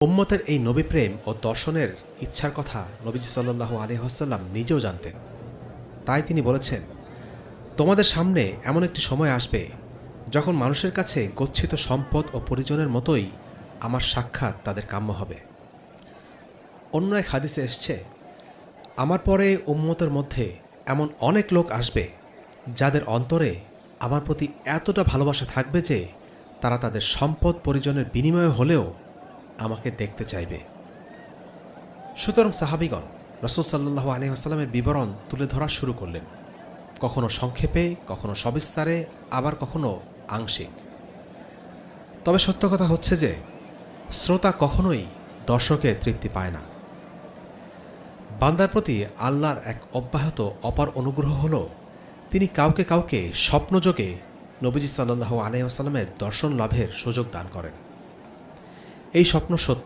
উম্মতের এই নবী প্রেম ও দর্শনের ইচ্ছার কথা নবীজি সাল্লাহ আলহাসাল্লাম নিজেও জানতেন। তাই তিনি বলেছেন, তোমাদের সামনে এমন একটি সময় আসবে যখন মানুষের কাছে গচ্ছিত সম্পদ ও পরিজনের মতোই আমার সাক্ষাৎ তাদের কাম্য হবে। অন্য এক হাদিসে এসছে, আমার পরে উম্মতের মধ্যে এমন অনেক লোক আসবে যাদের অন্তরে আমার প্রতি এতটা ভালোবাসা থাকবে যে তারা তাদের সম্পদ পরিজনের বিনিময়ে হলেও আমাকে দেখতে চাইবে। সুতরাং সাহাবিগণ, রসুল সাল্লাহ আলী আসালামের বিবরণ তুলে ধরা শুরু করলেন। কখনো সংক্ষেপে, কখনো সবিস্তারে, আবার কখনো আংশিক। তবে সত্য কথা হচ্ছে যে, শ্রোতা কখনোই দর্শকের তৃপ্তি পায় না। বান্দার প্রতি আল্লাহর এক অব্যাহত অপার অনুগ্রহ হল, তিনি কাউকে কাউকে স্বপ্নযোগে নবীজি সাল্লাহ আলাইসাল্লামের দর্শন লাভের সুযোগ দান করেন। এই স্বপ্ন সত্য।